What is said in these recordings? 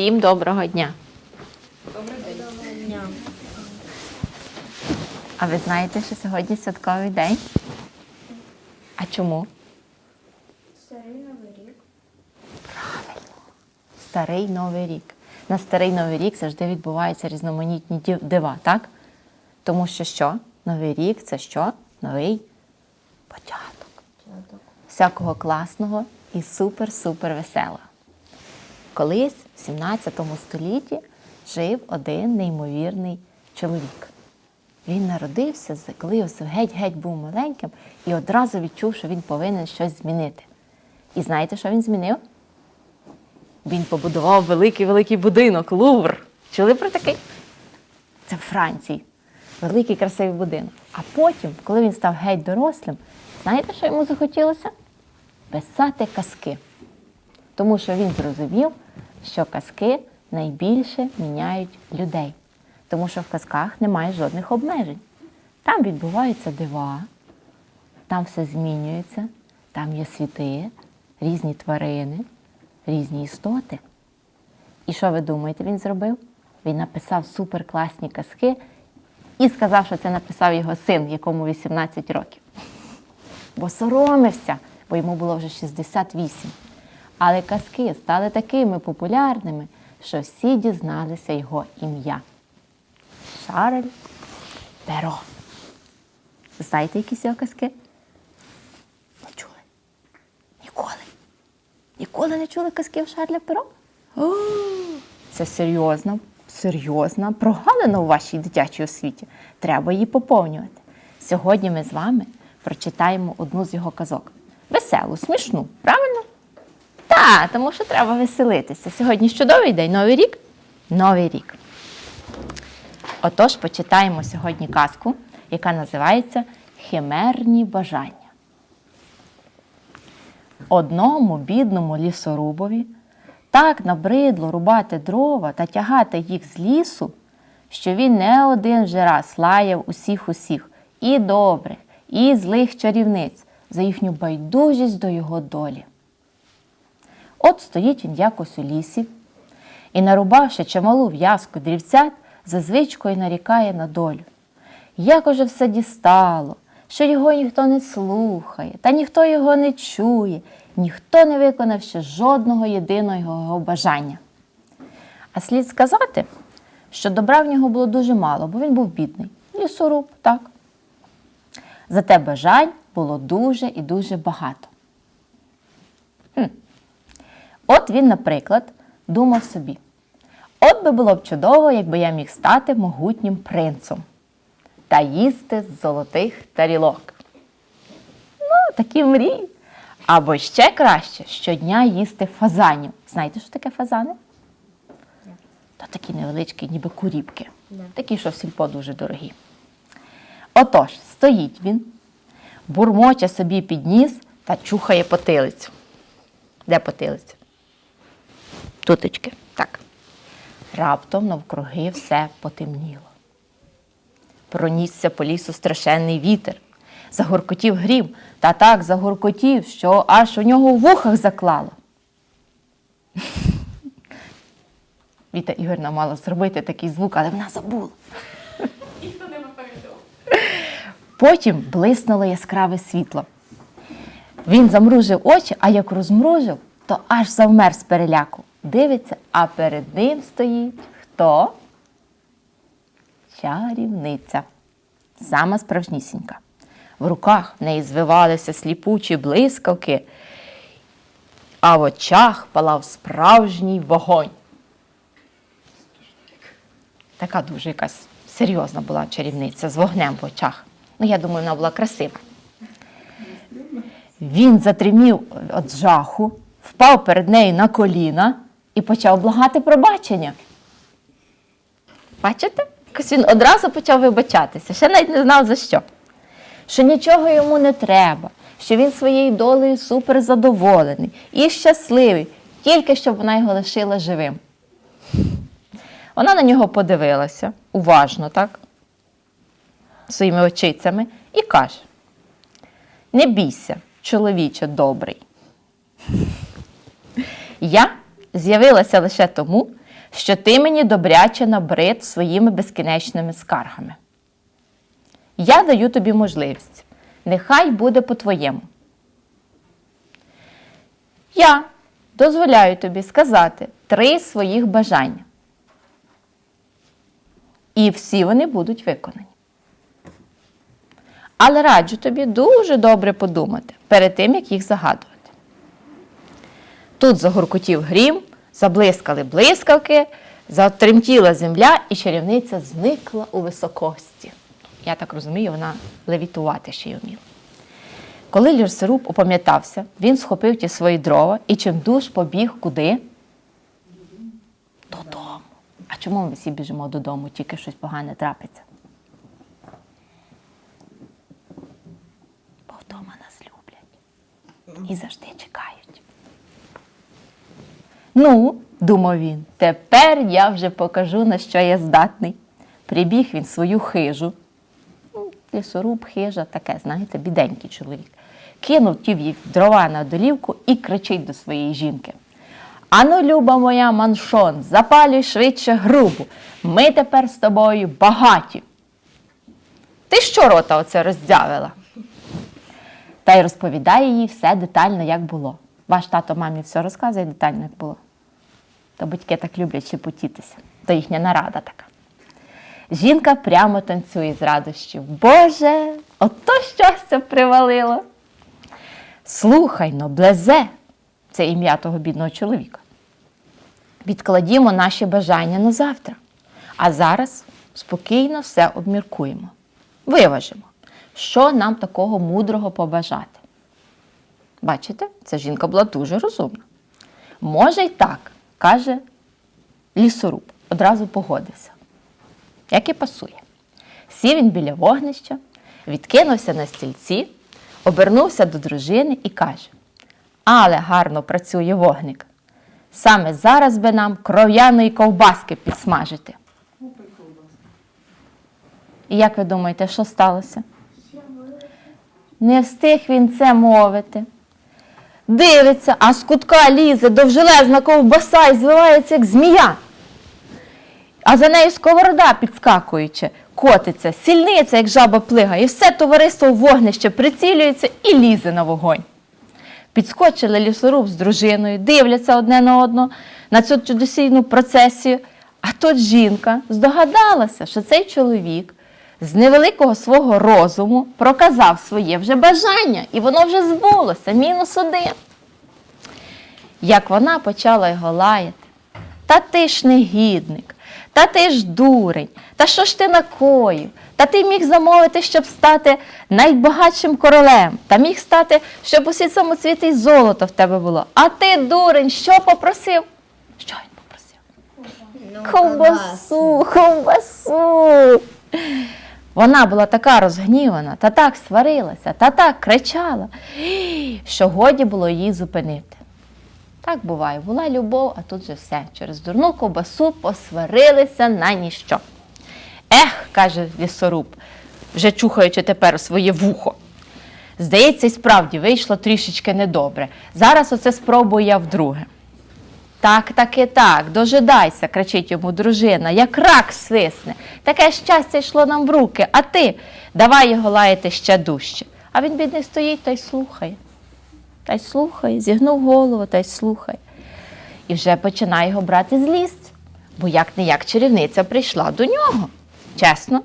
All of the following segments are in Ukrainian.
Всім доброго дня. Дня. А ви знаєте, що сьогодні святковий день? А чому? Старий новий рік. Правильно. Старий Новий рік. На старий Новий рік завжди відбуваються різноманітні дива, так? Тому що що? Новий рік це що? Новий. Початок. Всякого класного і супер-супер веселого. Колись в 17 столітті жив один неймовірний чоловік. Він народився, коли геть-геть був маленьким, і одразу відчув, що він повинен щось змінити. І знаєте, що він змінив? Він побудував великий-великий будинок, Лувр. Чули про такий? Це в Франції. Великий красивий будинок. А потім, коли він став геть дорослим, знаєте, що йому захотілося? Писати казки. Тому що він зрозумів, що казки найбільше міняють людей. Тому що в казках немає жодних обмежень. Там відбуваються дива, там все змінюється, там є світи, різні тварини, різні істоти. І що ви думаєте, він зробив? Він написав суперкласні казки і сказав, що це написав його син, якому 18 років. Бо соромився, бо йому було вже 68. Але казки стали такими популярними, що всі дізналися його ім'я. Шарль Перо. Знаєте якісь його казки? Не чули? Ніколи. Ніколи не чули казків Шарля Перо? О, це серйозна, серйозна прогалина у вашій дитячій освіті. Треба її поповнювати. Сьогодні ми з вами прочитаємо одну з його казок. Веселу, смішну, правильно? Тому що треба веселитися. Сьогодні чудовий день, новий рік? Новий рік. Отож, почитаємо сьогодні казку, яка називається Химерні бажання. Одному бідному лісорубові так набридло рубати дрова та тягати їх з лісу, що він не один вже раз лаяв усіх усіх, і добрих, і злих чарівниць за їхню байдужість до його долі. От стоїть він якось у лісі і, нарубавши чималу в'язку дрівцят, за звичкою нарікає на долю. Як уже все дістало, що його ніхто не слухає, та ніхто його не чує, ніхто не виконав ще жодного єдиного його бажання. А слід сказати, що добра в нього було дуже мало, бо він був бідний. Лісоруб, так. Зате бажань було дуже і дуже багато. От він, наприклад, думав собі: от би було б чудово, якби я міг стати могутнім принцем та їсти з золотих тарілок. Ну, такі мрії. Або ще краще щодня їсти фазанів. Знаєте, що таке фазани? То такі невеличкі, ніби куріпки. Такі, що в сільпо дуже дорогі. Отож, стоїть він, бурмоче собі під ніс та чухає потилицю. Де потилиця? Тутечки. Так. Раптом навкруги все потемніло. Пронісся по лісу страшенний вітер. Загоркотів грім, та так загоркотів, що аж у нього в вухах заклало. Віта Ігорна мала зробити такий звук, але вона забула. Потім блиснуло яскраве світло. Він замружив очі, а як розмружив, то аж завмер з переляку. Дивиться, а перед ним стоїть хто? Чарівниця. Сама справжнісінька. В руках в неї звивалися сліпучі блискавки, а в очах палав справжній вогонь. Така дуже якась серйозна була чарівниця з вогнем в очах. Ну, я думаю, вона була красива. Він затримів від жаху, впав перед нею на коліна і почав благати пробачення. Бачите? Якось він одразу почав вибачатися, ще навіть не знав за що. Що нічого йому не треба, що він своєю долею супер задоволений і щасливий, тільки щоб вона його лишила живим. Вона на нього подивилася уважно, так? Своїми очицями і каже: Не бійся, чоловіче добрий. Я з'явилася лише тому, що ти мені добряче набрид своїми безкінечними скаргами. Я даю тобі можливість. Нехай буде по-твоєму. Я дозволяю тобі сказати три своїх бажання. І всі вони будуть виконані. Але раджу тобі дуже добре подумати перед тим, як їх загадувати. Тут загуркотів грім, заблискали блискавки, затремтіла земля, і чарівниця зникла у високості. Я так розумію, вона левітувати ще й вміла. Коли лісоруб опам'ятався, він схопив ті свої дрова і чимдуж побіг куди? Додому. А чому ми всі біжимо додому, тільки щось погане трапиться? Бо вдома нас люблять і завжди чекають. Ну, думав він, тепер я вже покажу, на що я здатний. Прибіг він свою хижу. Ну, Лісоруб, хижа, таке, знаєте, біденький чоловік. Кинув ті їй дрова на долівку і кричить до своєї жінки. Ану, люба моя маншон, запалюй швидше грубу. Ми тепер з тобою багаті. Ти що рота оце роздявила? Та й розповідає їй все детально, як було. Ваш тато мамі все розказує детально, як було. То батьки так люблять шепотітися. То їхня нарада така. Жінка прямо танцює з радощів. Боже, ото щастя привалило. Слухай но, блезе, це ім'я того бідного чоловіка. Відкладімо наші бажання на завтра. А зараз спокійно все обміркуємо. Виважимо, що нам такого мудрого побажати. Бачите, ця жінка була дуже розумна. Може й так, каже лісоруб, одразу погодився. Як і пасує. Сів він біля вогнища, відкинувся на стільці, обернувся до дружини і каже: Але гарно працює вогник. Саме зараз би нам кров'яної ковбаски підсмажити. І як ви думаєте, що сталося? Не встиг він це мовити. Дивиться, а з кутка лізе довжелезна ковбаса і звивається, як змія. А за нею сковорода підскакуючи, котиться, сільниця, як жаба плига, і все товариство в вогнище прицілюється і лізе на вогонь. Підскочили лісоруб з дружиною, дивляться одне на одного на цю чудосійну процесію. А тут жінка здогадалася, що цей чоловік з невеликого свого розуму проказав своє вже бажання, і воно вже збулося, мінус один. Як вона почала його лаяти, та ти ж негідник, та ти ж дурень, та що ж ти накоїв? Та ти міг замовити, щоб стати найбагатшим королем, та міг стати, щоб усі самоцвіти й золото в тебе було. А ти, дурень, що попросив? Що він попросив? Ковбасу, ковбасу. Вона була така розгнівана, та так сварилася, та так кричала, що годі було її зупинити. Так буває, була любов, а тут же все. Через дурну ковбасу посварилися на ніщо. Ех, каже лісоруб, вже чухаючи тепер своє вухо. Здається, і справді вийшло трішечки недобре. Зараз оце спробую я вдруге. Так, таки так, дожидайся, кричить йому дружина, як рак свисне. Таке щастя йшло нам в руки, а ти давай його лаяти ще дужче. А він, бідний, стоїть та й слухає. Та й слухає, зігнув голову та й слухає. І вже починає його брати злість, бо як не як чарівниця прийшла до нього. Чесно,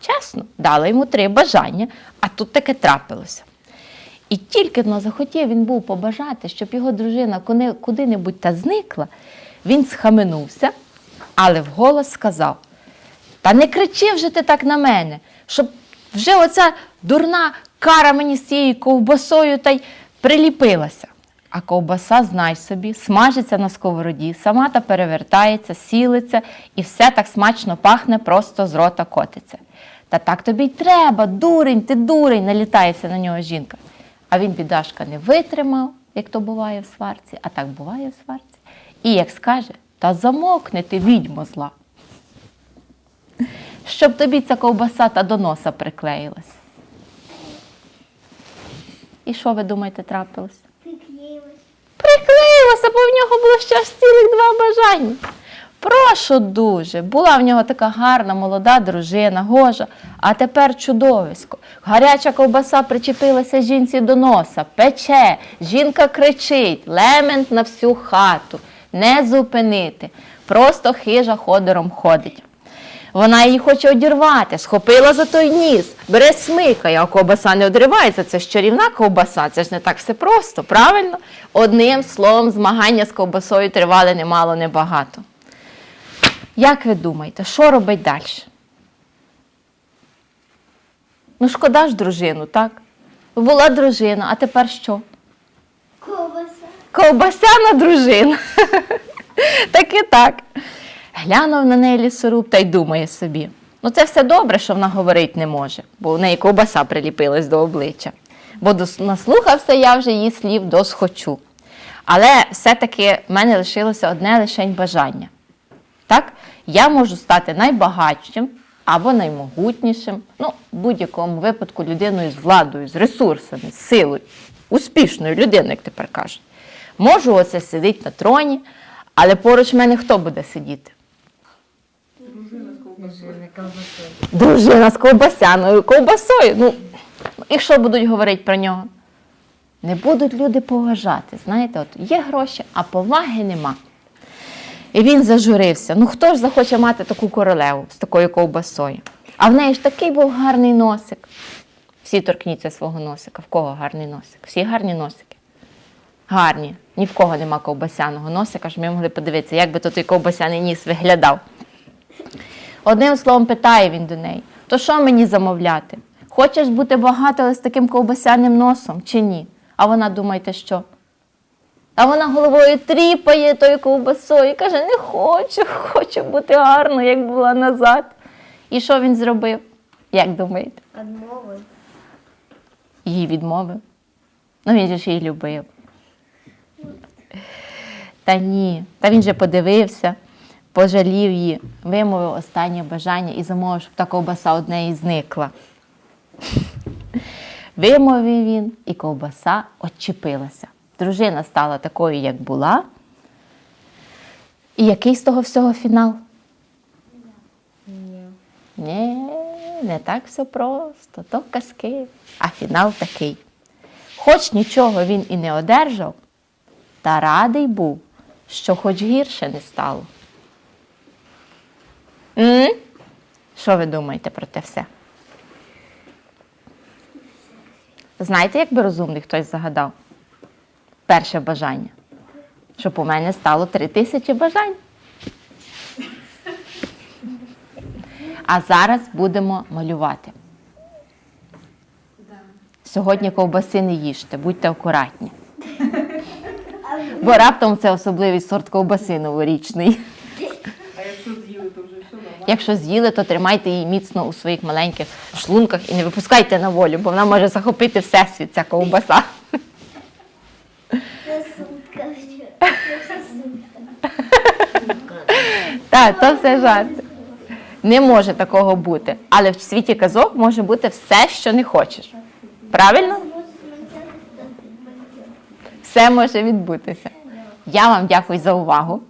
чесно, дала йому три бажання, а тут таке трапилося. І тільки но захотів він був побажати, щоб його дружина куди-небудь та зникла, він схаменувся, але вголос сказав: Та не кричи вже ти так на мене, щоб вже оця дурна кара мені з цією ковбасою та й приліпилася. А ковбаса, знай собі, смажиться на сковороді, сама та перевертається, сілиться і все так смачно пахне, просто з рота котиться. Та так тобі й треба, дурень, ти дурень, налітається на нього жінка. А він, бідашка, не витримав, як то буває в сварці, а так буває в сварці. І як скаже, та замовкни ти, відьмо зла. Щоб тобі ця ковбаса та до носа приклеїлась. І що ви думаєте, трапилось? Приклеилась. Приклеїлося, бо в нього було ще аж цілих два бажання. Прошу дуже. Була в нього така гарна молода дружина, гожа, а тепер чудовисько. Гаряча ковбаса причепилася жінці до носа, пече, жінка кричить, лемент на всю хату, не зупинити. Просто хижа ходором ходить. Вона її хоче одірвати, схопила за той ніс, бере смикає, а ковбаса не одривається. Це ж чарівна ковбаса, це ж не так все просто, правильно? Одним словом, змагання з ковбасою тривали немало, небагато. Як ви думаєте, що робить далі? Ну, шкода ж дружину, так? Була дружина, а тепер що? Ковбаса. Ковбасяна дружина. так і так. Глянув на неї лісоруб та й думає собі. Ну, це все добре, що вона говорить не може, бо в неї ковбаса приліпилась до обличчя. Бо наслухався я вже її слів досхочу. Але все-таки в мене лишилося одне лишень бажання. Так? Я можу стати найбагатшим або наймогутнішим, ну, в будь-якому випадку людиною з владою, з ресурсами, з силою, успішною людиною, як тепер кажуть. Можу оце сидіти на троні, але поруч мене хто буде сидіти? Дружина з ковбасяною ковбасою. Ну, і що будуть говорити про нього? Не будуть люди поважати. Знаєте, от є гроші, а поваги нема. І він зажурився. Ну хто ж захоче мати таку королеву з такою ковбасою? А в неї ж такий був гарний носик. Всі торкніться свого носика. В кого гарний носик? Всі гарні носики. Гарні. Ні в кого нема ковбасяного носика, щоб ми могли подивитися, як би то той ковбасяний ніс виглядав. Одним словом, питає він до неї: то що мені замовляти? Хочеш бути багато, з таким ковбасяним носом чи ні? А вона думаєте, що? А вона головою тріпає тою ковбасою і каже: не хочу, хочу бути гарно, як була назад. І що він зробив? Як думаєте? Одмови. Її відмовив. Ну він же ж її любив. Та ні, та він же подивився, пожалів її, вимовив останнє бажання і замовив, щоб та ковбаса одне і зникла. Вимовив він, і ковбаса отчепилася. Дружина стала такою, як була. І який з того всього фінал? Ні. Ні, не так все просто, то казки. А фінал такий. Хоч нічого він і не одержав, та радий був, що хоч гірше не стало. М? Що ви думаєте про те все? Знаєте, як би розумний хтось загадав? Перше бажання. Щоб у мене стало три тисячі бажань. А зараз будемо малювати. Сьогодні ковбаси не їжте, будьте акуратні. Бо раптом це особливий сорт ковбаси новорічний. А якщо з'їли, то вже все нормально. Якщо з'їли, то тримайте її міцно у своїх маленьких шлунках і не випускайте на волю, бо вона може захопити всесвіт, ця ковбаса. Це сутка вже. Це все сутка. Так, то все жарт. Не може такого бути. Але в світі казок може бути все, що не хочеш. Правильно? Все може відбутися. Я вам дякую за увагу.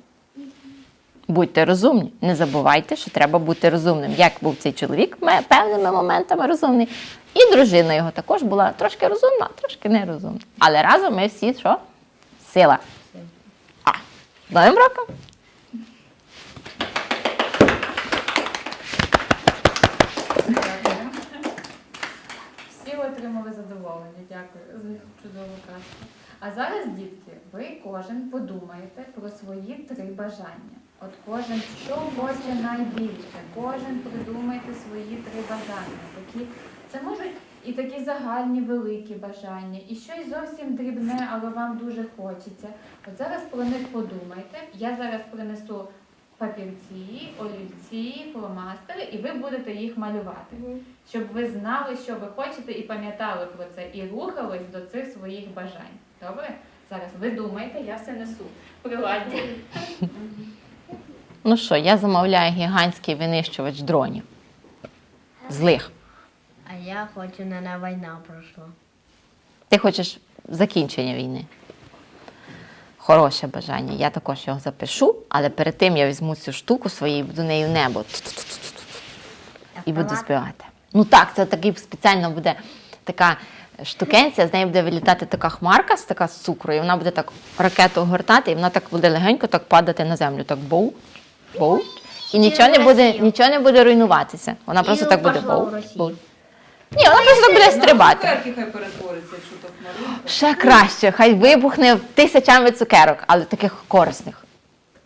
Будьте розумні. Не забувайте, що треба бути розумним. Як був цей чоловік певними моментами розумний. І дружина його також була трошки розумна, трошки нерозумна. Але разом ми всі що? Сила. А, Новим роком! Отримали задоволення. Дякую за чудову казку. А зараз, дітки, ви кожен подумаєте про свої три бажання. От кожен що хоче найбільше, кожен придумайте свої три бажання. Такі, це можуть і такі загальні великі бажання, і щось зовсім дрібне, але вам дуже хочеться. От зараз про них подумайте. Я зараз принесу папірці, олівці, фломастери, і ви будете їх малювати. Щоб ви знали, що ви хочете, і пам'ятали про це, і рухались до цих своїх бажань. Добре? Зараз ви думаєте, я все несу. Приладні. Ну що, я замовляю гігантський винищувач дронів. Злих. А я хочу, на війна пройшла. Ти хочеш закінчення війни. Хороше бажання. Я також його запишу, але перед тим я візьму цю штуку свою і буду нею небо і буду співати. Ну так, це такий спеціально буде така штукенція, з неї буде вилітати така хмарка, з така з цукру, і вона буде так ракету огортати, і вона так буде легенько так падати на землю. Так боу, боу. І нічого не буде, нічого не буде руйнуватися. Вона просто так буде пошла в боу, боу. Ні, вона просто так буде стрибати. Цукерки хай перетвориться, якщо так хмаринка. Ще краще, хай вибухне тисячами цукерок, але таких корисних.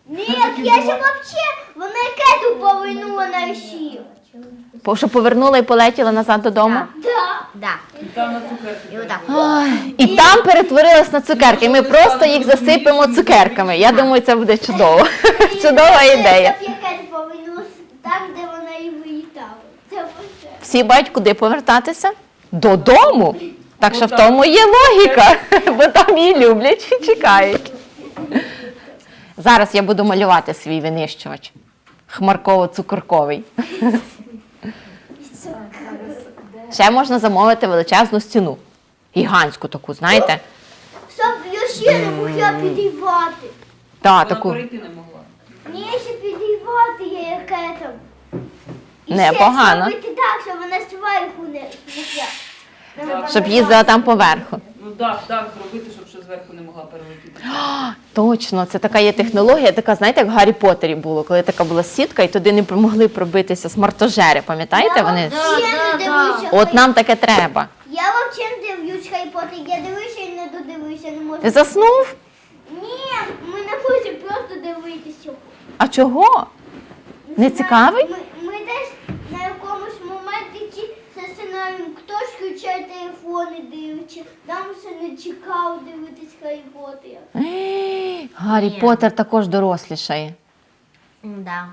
Ні, я ще вообще, вона ракету повернула на Росію. Бо Що повернула і полетіла назад додому. Да. Да. І там на цукерки. І отак. Ой, і там перетворилась на цукерки. Ми просто їх засипемо цукерками. Я думаю, це буде чудово. Чудова ідея. Щоб повернула там, де вона і вилітала. Це. Всі бачать, куди повертатися? Додому. Так що в тому є логіка, бо там її люблять і чекають. Зараз я буду малювати свій винищувач. Хмарково-цукорковий. Ще можна замовити величезну стіну. Гігантську таку, знаєте? Щоб я ще не могла підійвати. Та, Вона таку. перейти не могла. Ні, ще підійвати я ракетом. І Непогано. ще зробити так, щоб вона зверху не. Так. Щоб їздила там поверху. Ну дах, дах зробити, щоб ще зверху не могла перелетіти. Точно, це така є технологія, така, знаєте, як в Гаррі Поттері було, коли така була сітка, і туди не могли пробитися смартожери. Пам'ятаєте? Вони Я не дивлюся. от нам таке треба. Я взагалі не дивлюсь Харі Поттер. Я дивлюся і не додивлюся, не можу. Ти заснув? Ні, ми не можемо просто дивитися. А чого? Не цікавий? Ми, сценарієм хтось включає телефон і дивиться. Нам ще не чекав дивитись Гаррі Поттера. Гаррі Ні. Поттер також дорослішає. Да.